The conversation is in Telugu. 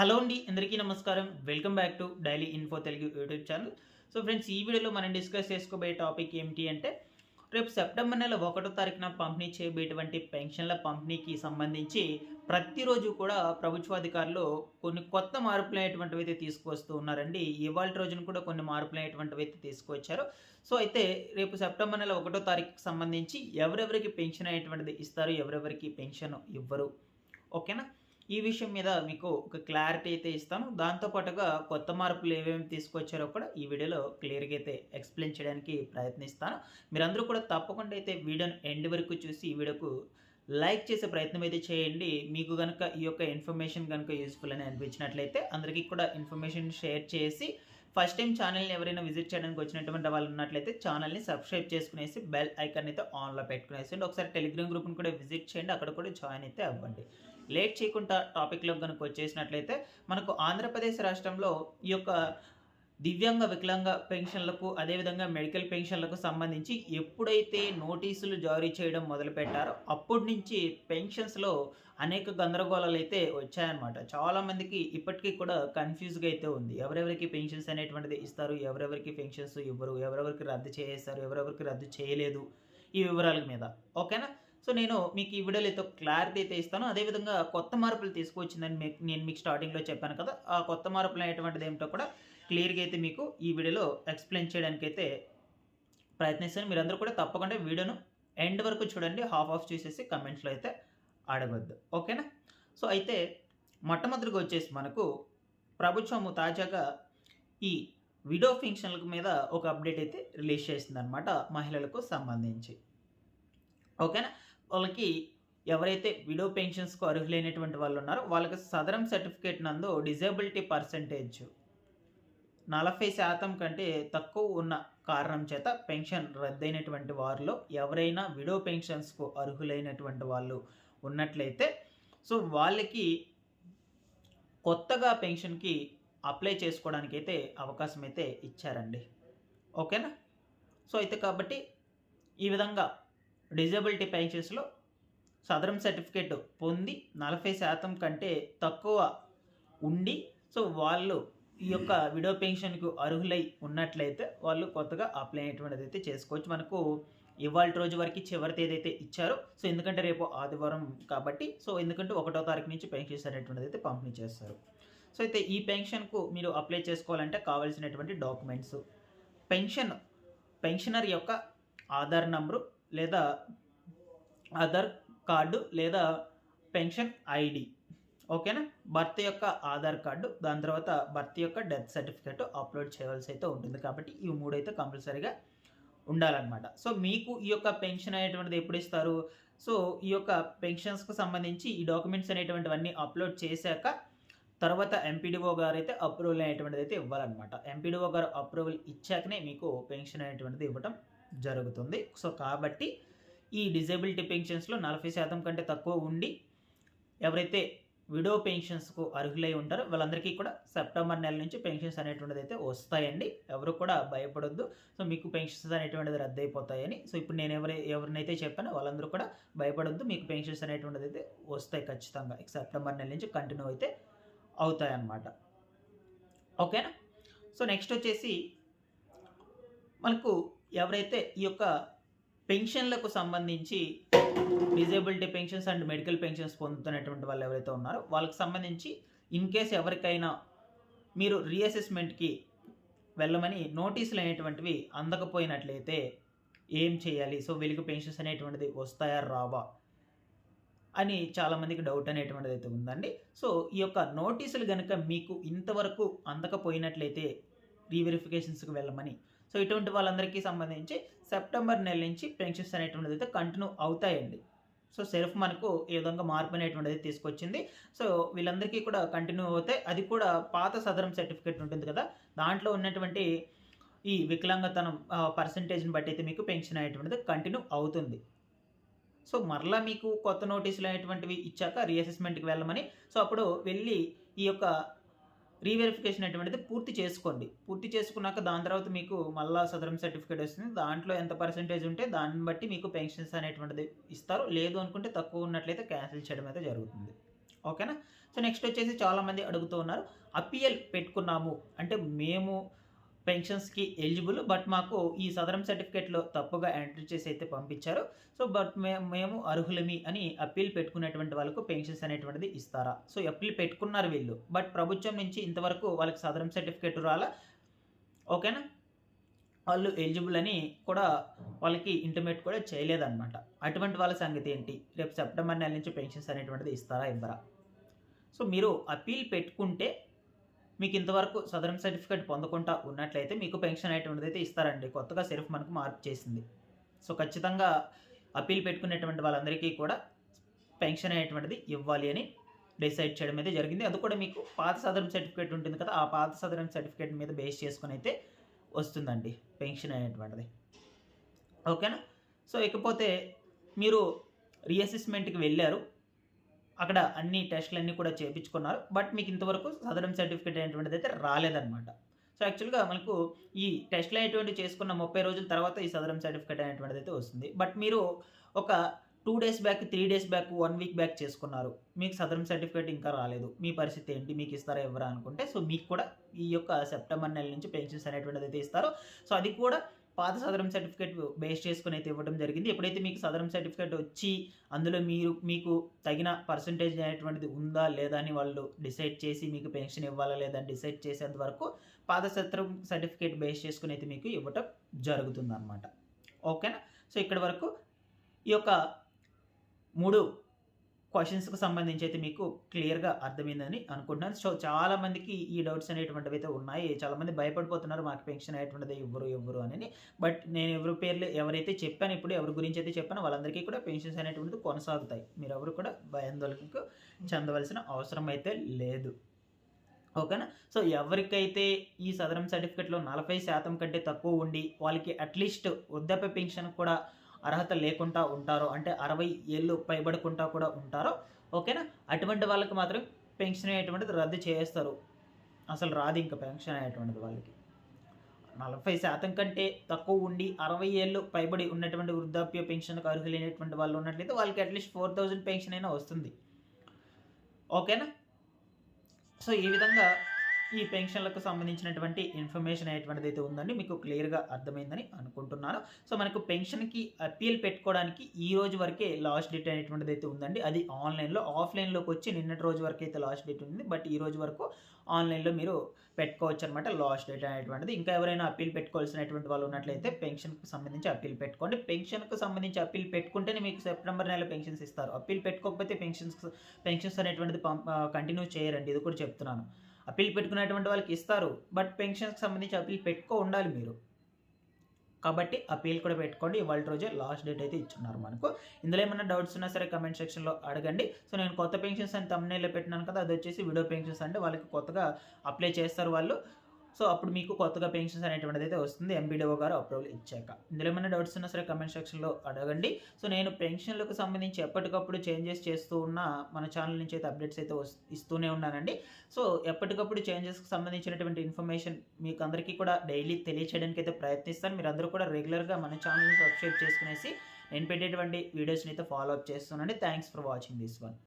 హలో అండి అందరికీ నమస్కారం. Welcome back to daily info Telugu YouTube channel. So friends ఈ వీడియోలో మనం డిస్కస్ చేసుకోబోయే టాపిక్ ఏమిటి అంటే రేపు సెప్టెంబర్ నెల ఒకటో తారీఖున పంపిణీ చేయబోయేటువంటి పెన్షన్ల పంపిణీకి సంబంధించి ప్రతిరోజు కూడా ప్రభుత్వాధికారులు కొన్ని కొత్త మార్పులు అనేటువంటివి అయితే తీసుకొస్తూ ఉన్నారండి. ఇవాళ రోజున కూడా కొన్ని మార్పులు అనేటువంటివి అయితే తీసుకొచ్చారు సో అయితే రేపు సెప్టెంబర్ నెల ఒకటో తారీఖుకి సంబంధించి ఎవరెవరికి పెన్షన్ అనేటువంటిది ఇస్తారు ఎవరెవరికి పెన్షన్ ఇవ్వరు. ఓకేనా? ఈ విషయం మీద మీకు ఒక క్లారిటీ అయితే ఇస్తాను. దాంతోపాటుగా కొత్త మార్పులు ఏమేమి తీసుకొచ్చారో కూడా ఈ వీడియోలో క్లియర్గా అయితే ఎక్స్ప్లెయిన్ చేయడానికి ప్రయత్నిస్తాను. మీరందరూ కూడా తప్పకుండా అయితే వీడియోను ఎండ్ వరకు చూసి ఈ వీడియోకు లైక్ చేసే ప్రయత్నం అయితే చేయండి. మీకు కనుక ఈ యొక్క ఇన్ఫర్మేషన్ కనుక యూస్ఫుల్ అని అనిపించినట్లయితే అందరికీ కూడా ఇన్ఫర్మేషన్ షేర్ చేసి ఫస్ట్ టైం ఛానల్ని ఎవరైనా విజిట్ చేయడానికి వచ్చినటువంటి వాళ్ళు ఉన్నట్లయితే ఛానల్ని సబ్స్క్రైబ్ చేసుకునేసి బెల్ ఐకాన్ అయితే ఆన్లో పెట్టుకునేసి ఒకసారి టెలిగ్రామ్ గ్రూప్ని కూడా విజిట్ చేయండి. అక్కడ కూడా జాయిన్ అయితే అవ్వండి. లేట్ చేయకుండా టాపిక్లో కనుక వచ్చేసినట్లయితే మనకు ఆంధ్రప్రదేశ్ రాష్ట్రంలో ఈ యొక్క దివ్యాంగ వికలాంగ పెన్షన్లకు అదేవిధంగా మెడికల్ పెన్షన్లకు సంబంధించి ఎప్పుడైతే నోటీసులు జారీ చేయడం మొదలుపెట్టారో అప్పటి నుంచి పెన్షన్స్లో అనేక గందరగోళాలు అయితే వచ్చాయన్నమాట. చాలామందికి ఇప్పటికీ కూడా కన్ఫ్యూజ్గా అయితే ఉంది. ఎవరెవరికి పెన్షన్స్ అనేటువంటిది ఇస్తారు ఎవరెవరికి పెన్షన్స్ ఇవ్వరు ఎవరెవరికి రద్దు చేస్తారు ఎవరెవరికి రద్దు చేయలేదు ఈ వివరాల మీద. ఓకేనా? సో నేను మీకు ఈ వీడియోలో అయితే క్లారిటీ అయితే ఇస్తాను. అదేవిధంగా కొత్త మార్పులు తీసుకొచ్చిందని నేను మీకు స్టార్టింగ్లో చెప్పాను కదా ఆ కొత్త మార్పులు అనేటువంటిది ఏమిటో కూడా క్లియర్గా అయితే మీకు ఈ వీడియోలో ఎక్స్ప్లెయిన్ చేయడానికి అయితే ప్రయత్నిస్తాను. మీరందరూ కూడా తప్పకుండా వీడియోను ఎండ్ వరకు చూడండి. హాఫ్ ఆఫ్ చూసేసి కమెంట్స్లో అయితే అడగద్దు. ఓకేనా సో అయితే మొట్టమొదటిగా వచ్చేసి మనకు ప్రభుత్వము తాజాగా ఈ విడో ఫంక్షన్ల మీద ఒక అప్డేట్ అయితే రిలీజ్ చేసిందనమాట మహిళలకు సంబంధించి. ఓకేనా వాళ్ళకి ఎవరైతే విడో పెన్షన్స్కు అర్హులైనటువంటి వాళ్ళు ఉన్నారో వాళ్ళకి సదరం సర్టిఫికేట్ నందు డిజేబిలిటీ పర్సంటేజ్ నలభై శాతం కంటే తక్కువ ఉన్న కారణం చేత పెన్షన్ రద్దయినటువంటి వారిలో ఎవరైనా విడో పెన్షన్స్కు అర్హులైనటువంటి వాళ్ళు ఉన్నట్లయితే సో వాళ్ళకి కొత్తగా పెన్షన్కి అప్లై చేసుకోవడానికి అయితే అవకాశం అయితే ఇచ్చారండి. ఓకేనా? సో అయితే కాబట్టి ఈ విధంగా డిజబిలిటీ పెన్షన్స్లో సదరం సర్టిఫికేట్ పొంది నలభై శాతం కంటే తక్కువ ఉండి సో వాళ్ళు ఈ యొక్క విడో పెన్షన్కు అర్హులై ఉన్నట్లయితే వాళ్ళు కొత్తగా అప్లై అయినటువంటిది అయితే చేసుకోవచ్చు. మనకు ఇవాళ రోజు వరకు చివరి తేదీ అయితే ఇచ్చారు సో ఎందుకంటే రేపు ఆదివారం కాబట్టి సో ఎందుకంటే ఒకటో తారీఖు నుంచి పెన్షన్స్ అనేటువంటిది అయితే పంపిణీ చేస్తారు. సో అయితే ఈ పెన్షన్కు మీరు అప్లై చేసుకోవాలంటే కావాల్సినటువంటి డాక్యుమెంట్స్ పెన్షన్ పెన్షనర్ యొక్క ఆధార్ నంబరు లేదా ఆధార్ కార్డు లేదా పెన్షన్ ఐడి. ఓకేనా? భర్త యొక్క ఆధార్ కార్డు దాని తర్వాత భర్త యొక్క డెత్ సర్టిఫికేట్ అప్లోడ్ చేయవలసి అయితే ఉంటుంది. కాబట్టి ఈ మూడు అయితే కంపల్సరీగా ఉండాలన్నమాట. సో మీకు ఈ యొక్క పెన్షన్ అనేటువంటిది ఎప్పుడు ఇస్తారు? సో ఈ యొక్క పెన్షన్స్కు సంబంధించి ఈ డాక్యుమెంట్స్ అనేటువంటివన్నీ అప్లోడ్ చేశాక తర్వాత ఎంపీడీఓ గారు అయితే అప్రూవల్ అనేటువంటిది అయితే ఇవ్వాలన్నమాట. ఎంపీడీఓ గారు అప్రూవల్ ఇచ్చాకనే మీకు పెన్షన్ అనేటువంటిది ఇవ్వటం జరుగుతుంది. సో కాబట్టి ఈ డిజేబిలిటీ పెన్షన్స్లో నలభై శాతం కంటే తక్కువ ఉండి ఎవరైతే విడో పెన్షన్స్కు అర్హులై ఉంటారో వాళ్ళందరికీ కూడా సెప్టెంబర్ నెల నుంచి పెన్షన్స్ అనేటువంటిది అయితే వస్తాయండి. ఎవరు కూడా భయపడొద్దు. సో మీకు పెన్షన్స్ అనేటువంటిది రద్దయిపోతాయని. సో ఇప్పుడు నేను ఎవరి ఎవరినైతే చెప్పానో వాళ్ళందరూ కూడా భయపడొద్దు. మీకు పెన్షన్స్ అనేటువంటిది అయితే వస్తాయి ఖచ్చితంగా. సెప్టెంబర్ నెల నుంచి కంటిన్యూ అయితే అవుతాయి అన్నమాట ఓకేనా? సో నెక్స్ట్ వచ్చేసి మనకు ఎవరైతే ఈ యొక్క పెన్షన్లకు సంబంధించి disability pensions and medical pensions పొందుతున్నటువంటి వాళ్ళు ఎవరైతే ఉన్నారో వాళ్ళకి సంబంధించి ఇన్ కేస్ ఎవరికైనా మీరు రీఅసెస్మెంట్కి వెళ్ళమని నోటీసులు అనేటువంటివి అందకపోయినట్లయితే ఏం చేయాలి? సో వీళ్ళకి పెన్షన్స్ అనేటువంటిది వస్తాయా? రావా? అని చాలామందికి డౌట్ అనేటువంటిది అయితే ఉందండి. సో ఈ యొక్క నోటీసులు కనుక మీకు ఇంతవరకు అందకపోయినట్లయితే రీవెరిఫికేషన్స్కి వెళ్ళమని సో ఇటువంటి వాళ్ళందరికీ సంబంధించి సెప్టెంబర్ నెల నుంచి పెన్షన్స్ అనేటువంటిది అయితే కంటిన్యూ అవుతాయండి. సో సెల్ఫ్ మనకు ఈ విధంగా మార్పు అనేటువంటిది తీసుకొచ్చింది. సో వీళ్ళందరికీ కూడా కంటిన్యూ అవుతాయి అది కూడా పాత సదరం సర్టిఫికేట్ ఉంటుంది కదా. దాంట్లో ఉన్నటువంటి ఈ వికలాంగతనం పర్సంటేజ్ని బట్టి అయితే మీకు పెన్షన్ అనేటువంటిది కంటిన్యూ అవుతుంది. సో మరలా మీకు కొత్త నోటీసులు అనేటువంటివి ఇచ్చాక రీఅసెస్మెంట్కి వెళ్ళమని సో అప్పుడు వెళ్ళి ఈ యొక్క రీవెరిఫికేషన్ అటువంటిది పూర్తి చేసుకోండి. పూర్తి చేసుకున్నాక దాని తర్వాత మీకు మళ్ళా సదరం సర్టిఫికేట్ వస్తుంది. దాంట్లో ఎంత పర్సెంటేజ్ ఉంటే దాన్ని బట్టి మీకు పెన్షన్స్ అనేటువంటిది ఇస్తారు. లేదు అనుకుంటే తక్కువ ఉన్నట్లయితే క్యాన్సిల్ చేయడం అయితే జరుగుతుంది. ఓకేనా? సో నెక్స్ట్ వచ్చేసి చాలామంది అడుగుతూ ఉన్నారు. అపిఎల్ పెట్టుకున్నాము. అంటే మేము పెన్షన్స్కి ఎలిజిబుల్ బట్ మాకు ఈ సదరం సర్టిఫికేట్లో తప్పుగా ఎంట్రీ చేసి అయితే పంపించారు. సో బట్ మేము అర్హులమి అని అప్పీల్ పెట్టుకునేటువంటి వాళ్ళకు పెన్షన్స్ అనేటువంటిది ఇస్తారా? సో అప్పీల్ పెట్టుకున్నారు వీళ్ళు. బట్ ప్రభుత్వం నుంచి ఇంతవరకు వాళ్ళకి సదరం సర్టిఫికేట్ రాలా? ఓకేనా? వాళ్ళు ఎలిజిబుల్ అని కూడా వాళ్ళకి ఇంటిమేట్ కూడా చేయలేదన్నమాట. అటువంటి వాళ్ళ సంగతి ఏంటి? రేపు సెప్టెంబర్ నెల నుంచి పెన్షన్స్ అనేటువంటిది ఇస్తారా ఇవ్వరా? సో మీరు అప్పీల్ పెట్టుకుంటే మీకు ఇంతవరకు సదరం సర్టిఫికేట్ పొందకుండా ఉన్నట్లయితే మీకు పెన్షన్ అనేటువంటిది అయితే ఇస్తారండి. కొత్తగా సెరిఫ్ మనకు మార్పు చేసింది. సో ఖచ్చితంగా అప్పీల్ పెట్టుకునేటువంటి వాళ్ళందరికీ కూడా పెన్షన్ అనేటువంటిది ఇవ్వాలి అని డిసైడ్ చేయడం అయితే జరిగింది. అది కూడా మీకు పాత సదరం సర్టిఫికేట్ ఉంటుంది కదా ఆ పాత సదరం సర్టిఫికేట్ మీద బేస్ చేసుకుని అయితే వస్తుందండి పెన్షన్ అనేటువంటిది. ఓకేనా? సో ఇకపోతే మీరు రీఅసెస్మెంట్కి వెళ్ళారు. అక్కడ అన్ని టెస్టులు అన్నీ కూడా చేయించుకున్నారు బట్ మీకు ఇంతవరకు సదరం సర్టిఫికేట్ అనేటువంటిది అయితే రాలేదన్నమాట. సో యాక్చువల్గా మనకు ఈ టెస్ట్లు అనేటువంటి చేసుకున్న ముప్పై రోజుల తర్వాత ఈ సదరం సర్టిఫికేట్ అనేటువంటిది అయితే వస్తుంది. బట్ మీరు ఒక two days back three days back one week back చేసుకున్నారు. మీకు సదరం సర్టిఫికేట్ ఇంకా రాలేదు. మీ పరిస్థితి ఏంటి? మీకు ఇస్తారా ఎవరా అనుకుంటే సో మీకు కూడా ఈ యొక్క సెప్టెంబర్ నెల నుంచి పెన్షన్స్ అనేటువంటిది అయితే ఇస్తారు. సో అది కూడా పాత సదరం సర్టిఫికేట్ బేస్ చేసుకుని అయితే ఇవ్వడం జరిగింది. ఎప్పుడైతే మీకు సదరం సర్టిఫికేట్ వచ్చి అందులో మీరు మీకు తగిన పర్సంటేజ్ అనేటువంటిది ఉందా లేదా అని వాళ్ళు డిసైడ్ చేసి మీకు పెన్షన్ ఇవ్వాలా లేదా డిసైడ్ చేసేంత వరకు పాత సత్రం సర్టిఫికేట్ బేస్ చేసుకుని అయితే మీకు ఇవ్వటం జరుగుతుంది అనమాట ఓకేనా? సో ఇక్కడి వరకు ఈ యొక్క మూడు క్వశ్చన్స్కి సంబంధించి అయితే మీకు క్లియర్గా అర్థమైందని అనుకుంటున్నాను. సో చాలామందికి ఈ డౌట్స్ అనేటువంటివి అయితే ఉన్నాయి. చాలామంది భయపడిపోతున్నారు మాకు పెన్షన్ అయ్యేటువంటిది ఇవ్వరు ఇవ్వరు అని బట్ నేను ఎవరి పేర్లు ఎవరైతే చెప్పాను ఇప్పుడు ఎవరి గురించి అయితే చెప్పానో వాళ్ళందరికీ కూడా పెన్షన్స్ అనేటువంటిది కొనసాగుతాయి. మీరు ఎవరు కూడా భయాందోళనకు చెందవలసిన అవసరం అయితే లేదు. ఓకేనా? సో ఎవరికైతే ఈ సదరం సర్టిఫికేట్లో నలభై శాతం కంటే తక్కువ ఉండి వాళ్ళకి అట్లీస్ట్ వృద్ధాప్య పెన్షన్ కూడా అర్హత లేకుండా ఉంటారో అంటే అరవై ఏళ్ళు పైబడుకుంటా కూడా ఉంటారో ఓకేనా? అటువంటి వాళ్ళకి మాత్రం పెన్షన్ అనేటువంటిది రద్దు చేస్తారు. అసలు రాదు ఇంకా పెన్షన్ అనేటువంటిది వాళ్ళకి. నలభై శాతం కంటే తక్కువ ఉండి అరవై ఏళ్ళు పైబడి ఉన్నటువంటి వృద్ధాప్య పెన్షన్కు అర్హులైనటువంటి వాళ్ళు ఉన్నట్లయితే వాళ్ళకి అట్లీస్ట్ ఫోర్ థౌజండ్ పెన్షన్ అయినా వస్తుంది. ఓకేనా? సో ఈ విధంగా ఈ పెన్షన్లకు సంబంధించినటువంటి ఇన్ఫర్మేషన్ అనేటువంటిది అయితే ఉందండి. మీకు క్లియర్గా అర్థమైందని అనుకుంటున్నాను. సో మనకు పెన్షన్కి అప్పీల్ పెట్టుకోవడానికి ఈ రోజు వరకే లాస్ట్ డేట్ అనేటువంటిది అయితే ఉందండి. అది ఆన్లైన్లో ఆఫ్లైన్లోకి వచ్చి నిన్నటి రోజు వరకు అయితే లాస్ట్ డేట్ ఉంది. బట్ ఈ రోజు వరకు ఆన్లైన్లో మీరు పెట్టుకోవచ్చు అనమాట లాస్ట్ డేట్ అనేటువంటిది. ఇంకా ఎవరైనా అప్పీల్ పెట్టుకోవాల్సినటువంటి వాళ్ళు ఉన్నట్లయితే పెన్షన్కి సంబంధించి అప్పీల్ పెట్టుకోండి. పెన్షన్కి సంబంధించి అప్పీల్ పెట్టుకుంటేనే మీకు సెప్టెంబర్ నెల పెన్షన్స్ ఇస్తారు. అప్పీల్ పెట్టుకోకపోతే పెన్షన్స్ పెన్షన్స్ అనేటువంటిది కంటిన్యూ చేయరండి. ఇది కూడా చెప్తున్నాను. అప్పీల్ పెట్టుకునేటువంటి వాళ్ళకి ఇస్తారు. బట్ పెన్షన్కి సంబంధించి అప్పీల్ పెట్టుకో ఉండాలి మీరు. కాబట్టి అప్పీల్ కూడా పెట్టుకోండి. ఇవాళ రోజే లాస్ట్ డేట్ అయితే ఇచ్చున్నారు మనకు. ఇందులో ఏమైనా డౌట్స్ ఉన్నా సరే కమెంట్ సెక్షన్లో అడగండి. సో నేను కొత్త పెన్షన్స్ అని తమ్నేలో పెట్టినాను కదా అది వచ్చేసి విడో పెన్షన్స్ అంటే వాళ్ళకి కొత్తగా అప్లై చేస్తారు వాళ్ళు. సో అప్పుడు మీకు కొత్తగా పెన్షన్స్ అనేటువంటిది అయితే వస్తుంది ఎంబీడీఓ గారు అప్రూవల్ ఇచ్చాక. ఇందులో ఏమైనా డౌట్స్ ఉన్నా సరే కమెంట్ సెక్షన్లో అడగండి. సో నేను పెన్షన్లకు సంబంధించి ఎప్పటికప్పుడు చేంజెస్ చేస్తూ ఉన్న మన ఛానల్ నుంచి అయితే అప్డేట్స్ అయితే వస్- ఇస్తూనే ఉన్నానండి. సో ఎప్పటికప్పుడు చేంజెస్కి సంబంధించినటువంటి ఇన్ఫర్మేషన్ మీకు అందరికీ కూడా డైలీ తెలియచేయడానికి అయితే ప్రయత్నిస్తాను. మీరు అందరూ కూడా రెగ్యులర్గా మన ఛానల్ని సబ్స్క్రైబ్ చేసుకునేసి నేను పెట్టేటువంటి వీడియోస్ని అయితే ఫాలో అప్ చేస్తున్నానండి thanks for watching this one